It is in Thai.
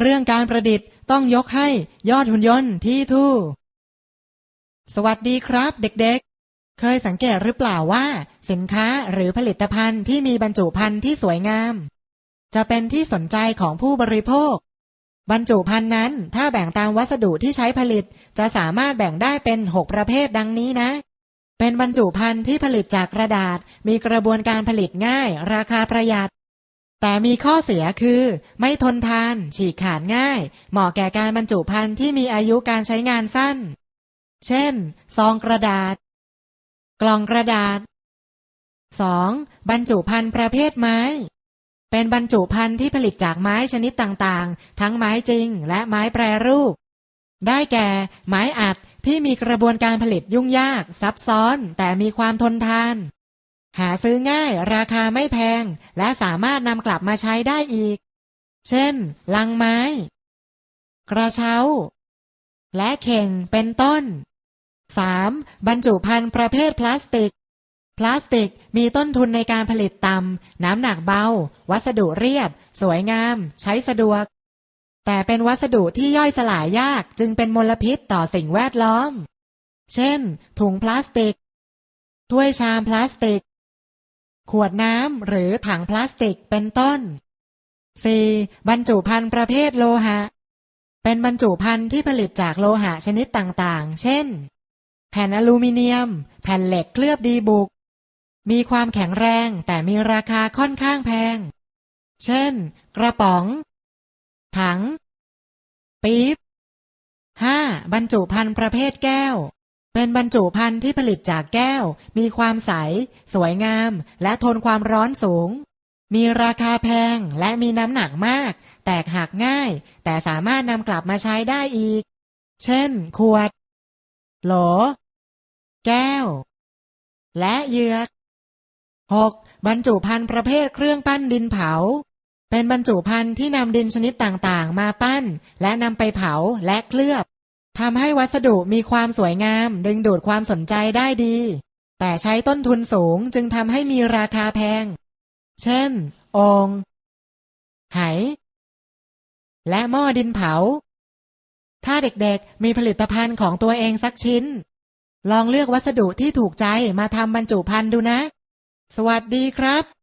เรื่องการประดิษฐ์ต้องยกให้ยอดหุ่นยนต์ที่ทู่ สวัสดีครับเด็กๆ เคยสังเกตหรือเปล่าว่า สินค้าหรือผลิตภัณฑ์ที่มีบรรจุภัณฑ์ที่สวยงาม จะเป็นที่สนใจของผู้บริโภค บรรจุภัณฑ์นั้นถ้าแบ่งตามวัสดุที่ใช้ผลิต จะสามารถแบ่งได้เป็น 6 ประเภทดังนี้นะเป็นบรรจุภัณฑ์ที่ผลิตจากกระดาษ มีกระบวนการผลิตง่าย ราคาประหยัด แต่มีข้อเสียคือ ไม่ทนทาน ฉีกขาดง่าย เหมาะแก่การบรรจุภัณฑ์ที่มีอายุการใช้งานสั้น เช่น ซองกระดาษ กล่องกระดาษ 2. บรรจุภัณฑ์ประเภทไม้ เป็นบรรจุภัณฑ์ที่ผลิตจากไม้ชนิดต่างๆ ทั้งไม้จริงและไม้แปรรูป ได้แก่ ไม้อัดที่มีกระบวนการผลิตยุ่งยาก ซับซ้อน แต่มีความทนทาน หาซื้อง่าย ราคาไม่แพง และสามารถนำกลับมาใช้ได้อีก เช่น ลังไม้ กระเช้า และเข่งเป็นต้น 3. บรรจุภัณฑ์ประเภทพลาสติก พลาสติกมีต้นทุนในการผลิตต่ำ น้ำหนักเบา วัสดุเรียบ สวยงาม ใช้สะดวก แต่เป็นวัสดุที่ย่อยสลายยากจึงเป็นมลพิษต่อสิ่งแวดล้อม เช่น ถุงพลาสติก ถ้วยชามพลาสติก ขวดน้ำหรือถังพลาสติกเป็นต้น 4. บรรจุภัณฑ์ประเภทโลหะ เป็นบรรจุภัณฑ์ที่ผลิตจากโลหะชนิดต่างๆ เช่น แผ่นอลูมิเนียม แผ่นเหล็กเคลือบดีบุก มีความแข็งแรงแต่มีราคาค่อนข้างแพง เช่น กระป๋อง ถัง ปี๊บ 5. บรรจุภัณฑ์ประเภทแก้ว เป็นบรรจุภัณฑ์ที่ผลิตจากแก้ว มีความใส สวยงาม และทนความร้อนสูง มีราคาแพงและมีน้ำหนักมาก แตกหักง่าย แต่สามารถนำกลับมาใช้ได้อีก เช่น ขวด โหล แก้ว และเหยือก 6. บรรจุภัณฑ์ประเภทเครื่องปั้นดินเผา เป็นบรรจุภัณฑ์ที่นำดินชนิดต่างๆ มาปั้น และนำไปเผาและเคลือบ ทำให้วัสดุมีความสวยงาม ดึงดูดความสนใจได้ดี แต่ใช้ต้นทุนสูงจึงทำให้มีราคาแพง เช่น องค์ไหและหม้อดินเผา ถ้าเด็กๆมีผลิตภัณฑ์ของตัวเองสักชิ้น ลองเลือกวัสดุที่ถูกใจมาทำบรรจุภัณฑ์ดูนะ สวัสดีครับ